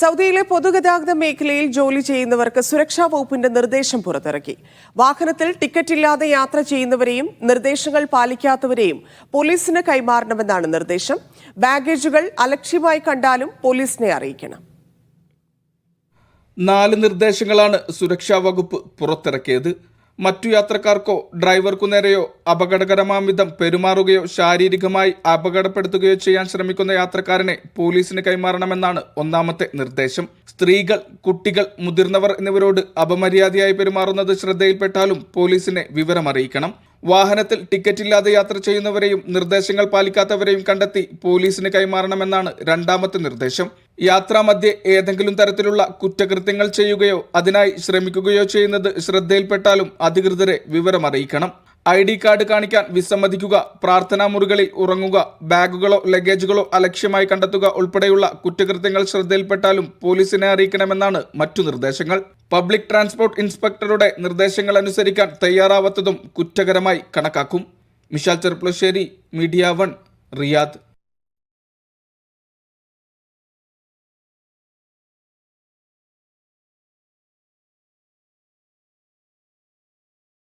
സൗദിയിലെ പൊതുഗതാഗത മേഖലയിൽ ജോലി ചെയ്യുന്നവർക്ക് സുരക്ഷാ വകുപ്പിന്റെ നിർദ്ദേശം പുറത്തിറക്കി. വാഹനത്തിൽ ടിക്കറ്റ് ഇല്ലാതെ യാത്ര ചെയ്യുന്നവരെയും നിർദ്ദേശങ്ങൾ പാലിക്കാത്തവരെയും പോലീസിന് കൈമാറണമെന്നാണ് നിർദ്ദേശം. ബാഗേജുകൾ അലക്ഷ്യമായി കണ്ടാലും പോലീസിനെ അറിയിക്കണം. നാല് നിർദ്ദേശങ്ങളാണ് സുരക്ഷാ വകുപ്പ് പുറത്തിറക്കിയത്. മറ്റു യാത്രക്കാർക്കോ ഡ്രൈവർക്കു നേരെയോ അപകടകരമാം വിധം പെരുമാറുകയോ ശാരീരികമായി അപകടപ്പെടുത്തുകയോ ചെയ്യാൻ ശ്രമിക്കുന്ന യാത്രക്കാരനെ പോലീസിന് കൈമാറണമെന്നാണ് ഒന്നാമത്തെ നിർദ്ദേശം. സ്ത്രീകൾ കുട്ടികൾ മുതിർന്നവർ എന്നിവരോട് അപമര്യാദയായി പെരുമാറുന്നത് ശ്രദ്ധയിൽപ്പെട്ടാലും പോലീസിനെ വിവരമറിയിക്കണം വാഹനത്തിൽ ടിക്കറ്റ് ഇല്ലാതെ യാത്ര ചെയ്യുന്നവരെയും നിർദ്ദേശങ്ങൾ പാലിക്കാത്തവരെയും കണ്ടെത്തി പോലീസിന് കൈമാറണമെന്നാണ് രണ്ടാമത്തെ നിർദ്ദേശം. യാത്രാമധ്യേ ഏതെങ്കിലും തരത്തിലുള്ള കുറ്റകൃത്യങ്ങൾ ചെയ്യുകയോ അതിനായി ശ്രമിക്കുകയോ ചെയ്യുന്നത് ശ്രദ്ധയിൽപ്പെട്ടാലും അധികൃതരെ വിവരമറിയിക്കണം. ഐ ഡി കാർഡ് കാണിക്കാൻ വിസമ്മതിക്കുക പ്രാർത്ഥനാ മുറികളിൽ ഉറങ്ങുക ബാഗുകളോ ലഗേജുകളോ അലക്ഷ്യമായി കണ്ടെത്തുക ഉൾപ്പെടെയുള്ള കുറ്റകൃത്യങ്ങൾ ശ്രദ്ധയിൽപ്പെട്ടാലും പോലീസിനെ അറിയിക്കണമെന്നാണ് മറ്റു നിർദ്ദേശങ്ങൾ. പബ്ലിക് ട്രാൻസ്പോർട്ട് ഇൻസ്പെക്ടറുടെ നിർദ്ദേശങ്ങൾ അനുസരിക്കാൻ തയ്യാറാവാത്തതും കുറ്റകരമായി കണക്കാക്കും. Mishal Cherpulassery media one Riyadh.